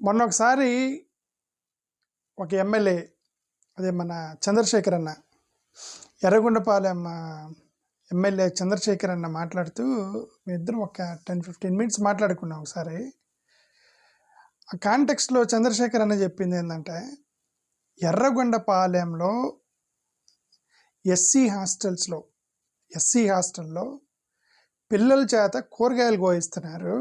మొన్న ఒకసారి ఒక ఎమ్మెల్యే అదే మన చంద్రశేఖర్ అన్న ఎర్రగొండపాలెం ఎమ్మెల్యే చంద్రశేఖర్ అన్న మాట్లాడుతూ మీ ఒక టెన్ ఫిఫ్టీన్ మినిట్స్ మాట్లాడుకున్నాం ఒకసారి. ఆ కాంటెక్స్ట్లో చంద్రశేఖర్ అన్న చెప్పింది ఏంటంటే ఎర్రగొండపాలెంలో ఎస్సీ హాస్టల్స్లో ఎస్సీ హాస్టల్లో పిల్లల చేత కూరగాయలు కోయిస్తున్నారు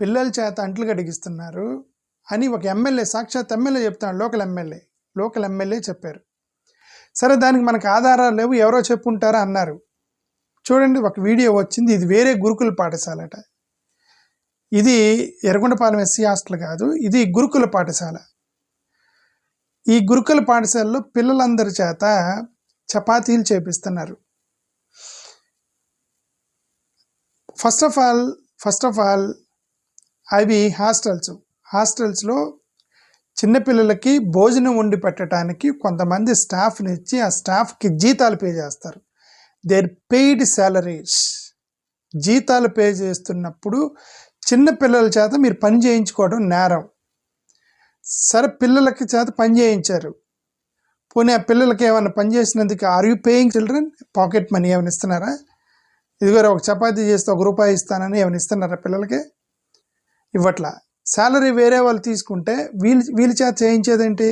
పిల్లల చేత అంట్లు కడిగిస్తున్నారు అని ఒక ఎమ్మెల్యే సాక్షాత్ ఎమ్మెల్యే చెప్తాడు లోకల్ ఎమ్మెల్యే. లోకల్ ఎమ్మెల్యే చెప్పారు. సరే దానికి మనకు ఆధారాలు లేవు ఎవరో చెప్పుంటారా అన్నారు. చూడండి ఒక వీడియో వచ్చింది ఇది వేరే గురుకుల పాఠశాలట ఇది ఎర్రగొండపాలెం ఎస్సీ హాస్టల్ కాదు ఇది గురుకుల పాఠశాల. ఈ గురుకుల పాఠశాలలో పిల్లలందరి చేత చపాతీలు చేపిస్తున్నారు. First of all first of all అవి హాస్టల్స్. హాస్టల్స్లో చిన్నపిల్లలకి భోజనం వండి పెట్టడానికి కొంతమంది స్టాఫ్ని ఇచ్చి ఆ స్టాఫ్కి జీతాలు పే చేస్తారు. దేర్ పెయిడ్ శాలరీస్ జీతాలు పే చేస్తున్నప్పుడు చిన్నపిల్లల చేత మీరు పని చేయించుకోవడం నేరం. సరే పిల్లలకి చేత పని చేయించారు. పోనీ ఆ పిల్లలకి ఏమైనా పని చేసినందుకు are you paying children pocket money ఏమైనా ఇస్తున్నారా? ఇదిగోరా ఒక చపాతీ చేస్తే ఒక రూపాయి ఇస్తానని ఏమైనా ఇస్తున్నారా పిల్లలకి? ఇవ్వట్లా. శాలరీ వేరే వాళ్ళు తీసుకుంటే వీళ్ళు వీళ్ళ చేత చేయించేదేంటి?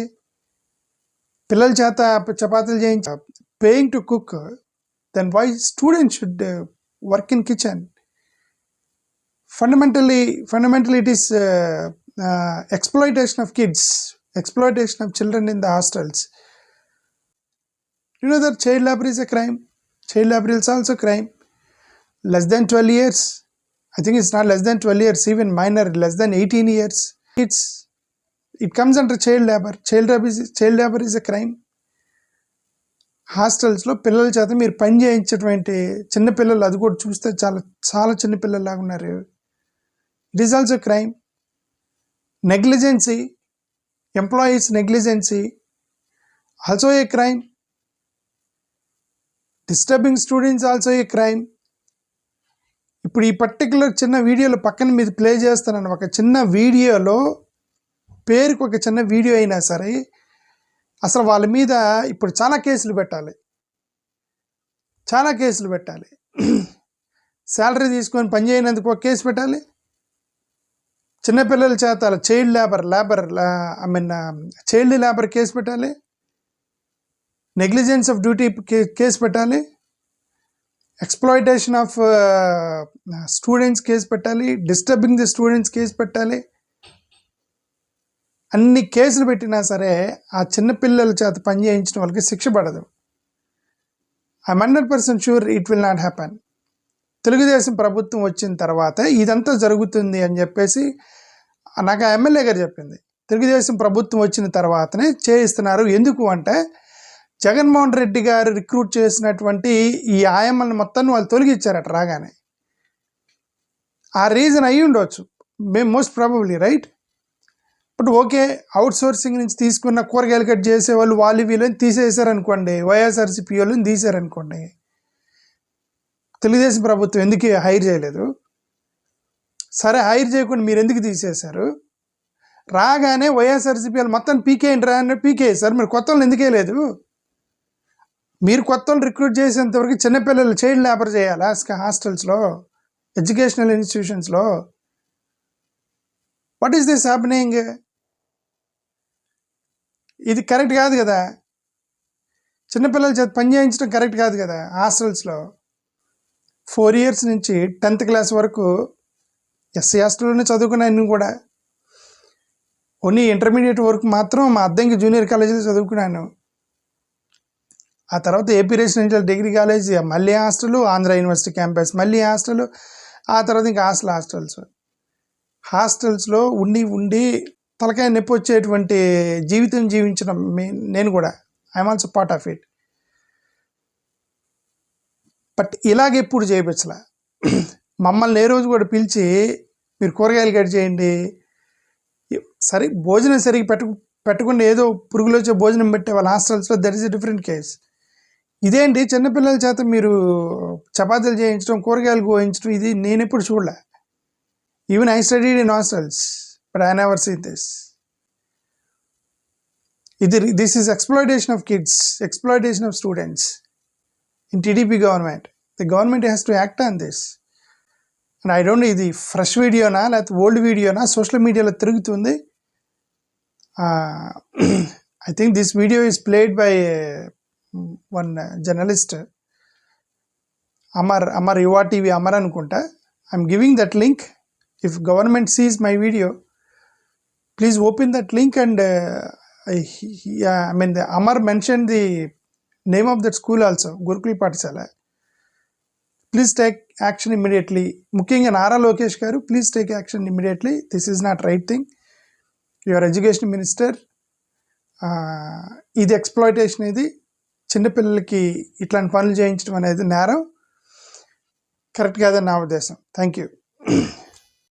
పిల్లల చేత చపాతీలు చేయించ paying to cook then why student should work in kitchen fundamentally fundamentally it is exploitation of kids exploitation of children in the hostels you know that child labour is a crime child labour also crime less than twelve years i think it's not less than 12 years even minor less than 18 years. It's it comes under child labor. Child labor is, child labor is a crime. హాస్టల్స్లో పిల్లల చేత మీరు పని చేయించేటువంటి చిన్నపిల్లలు అది కూడా చూస్తే చాలా చాలా చిన్నపిల్లలాగా ఉన్నారు. It is also crime negligency employees negligency also a crime disturbing students also a crime ఇప్పుడు ఈ పర్టికులర్ చిన్న వీడియోలో పక్కన మీద ప్లే చేస్తానని ఒక చిన్న వీడియోలో పేరుకు ఒక చిన్న వీడియో అయినా సరే అసలు వాళ్ళ మీద ఇప్పుడు చాలా కేసులు పెట్టాలి. చాలా కేసులు పెట్టాలి. శాలరీ తీసుకొని పని చేయనందుకు ఒక కేసు పెట్టాలి. చిన్నపిల్లల చేత child labour labour I mean child labour case పెట్టాలి. నెగ్లిజెన్స్ ఆఫ్ డ్యూటీ కేసు పెట్టాలి. ఎక్స్ప్లాయిటేషన్ ఆఫ్ స్టూడెంట్స్ కేసు పెట్టాలి డిస్టర్బింగ్ ది స్టూడెంట్స్ కేసు పెట్టాలి. అన్ని కేసులు పెట్టినా సరే ఆ చిన్నపిల్లల చేత పని చేయించిన వాళ్ళకి శిక్ష పడదు. I'm hundred percent sure it will not happen Telugu Desam ప్రభుత్వం వచ్చిన తర్వాత ఇదంతా జరుగుతుంది అని చెప్పేసి నాకు ఆ ఎమ్మెల్యే గారు చెప్పింది. తెలుగుదేశం ప్రభుత్వం వచ్చిన తర్వాతనే చేయిస్తున్నారు. ఎందుకు అంటే జగన్మోహన్ రెడ్డి గారు రిక్రూట్ చేసినటువంటి ఈ ఆయమ్మల్ని మొత్తాన్ని వాళ్ళు తొలగించారట రాగానే. ఆ రీజన్ అయి ఉండవచ్చు మేము most probably right? But okay outsourcing నుంచి తీసుకున్న కూరగాయలు కట్ చేసే వాళ్ళు వాళ్ళు వీళ్ళని తీసేశారనుకోండి వైఎస్ఆర్సీపీ వాళ్ళని తీశారనుకోండి. తెలుగుదేశం ప్రభుత్వం ఎందుకు హైర్ చేయలేదు? సరే హైర్ చేయకుండా మీరు ఎందుకు తీసేశారు? రాగానే వైఎస్ఆర్సీపీ వాళ్ళు మొత్తం పీకేయండి రా అని పీకేసారు మీరు కొత్త వాళ్ళు ఎందుకే లేదు మీరు కొత్త వాళ్ళు రిక్రూట్ చేసేంతవరకు చిన్నపిల్లలు చైల్డ్ లేబర్ చేయాలా? హాస్టల్స్లో? ఎడ్యుకేషనల్ ఇన్స్టిట్యూషన్స్లో? వాట్ ఈస్ దిస్ హ్యాపెనింగ్ ఇది కరెక్ట్ కాదు కదా. చిన్నపిల్లల చేత పని చేయించడం కరెక్ట్ కాదు కదా హాస్టల్స్లో. ఫోర్ ఇయర్స్ నుంచి టెన్త్ క్లాస్ వరకు ఎస్సీ హాస్టల్లోనే చదువుకున్నాను కూడా. ఓన్లీ ఇంటర్మీడియట్ వరకు మాత్రం మా అద్దంకి జూనియర్ కాలేజీలో చదువుకున్నాను. ఆ తర్వాత ఏపీ రెసిడెన్షియల్ డిగ్రీ కాలేజ్ మళ్ళీ హాస్టల్ ఆంధ్ర యూనివర్సిటీ క్యాంపస్ మళ్ళీ హాస్టల్ ఆ తర్వాత ఇంకా హాస్టల్ హాస్టల్స్. హాస్టల్స్లో ఉండి ఉండి తలకాయ నొప్పి వచ్చేటువంటి జీవితం జీవించడం నేను కూడా. I'm also part of it but ఇలాగ ఎప్పుడు మమ్మల్ని ఏ రోజు కూడా పిలిచి మీరు కూరగాయలు కట్ చేయండి. సరి భోజనం సరిగ్గా పెట్టు పెట్టకుండా ఏదో పురుగులు వచ్చే భోజనం పెట్టే వాళ్ళ హాస్టల్స్లో that is a different case ఇదేంటి చిన్నపిల్లల చేత మీరు చపాతీలు చేయించడం కూరగాయలు గోయించడం ఇది నేను ఎప్పుడు చూడలే. Even I studied in hostels but I never see this ఇది this is exploitation of kids exploitation of students in TDP government the government has to act on this and I don't ఇది fresh వీడియోనా లేకపోతే old వీడియోనా social మీడియాలో తిరుగుతుంది. I think this video is played by one journalist Amar Amar Yuva TV Amar అనుకుంటా. I'm giving that link if government seize my video please open that link and I mean the Amar mention the name of that school also గురుకుల పాఠశాల please take action immediately ముఖ్యంగా Nara Lokesh garu please take action immediately this is not right thing your education minister ఇది exploitation ఇది. చిన్నపిల్లలకి ఇట్లాంటి పనులు చేయించడం అనేది నేరం. కరెక్ట్ కాదని నా ఉద్దేశం. Thank you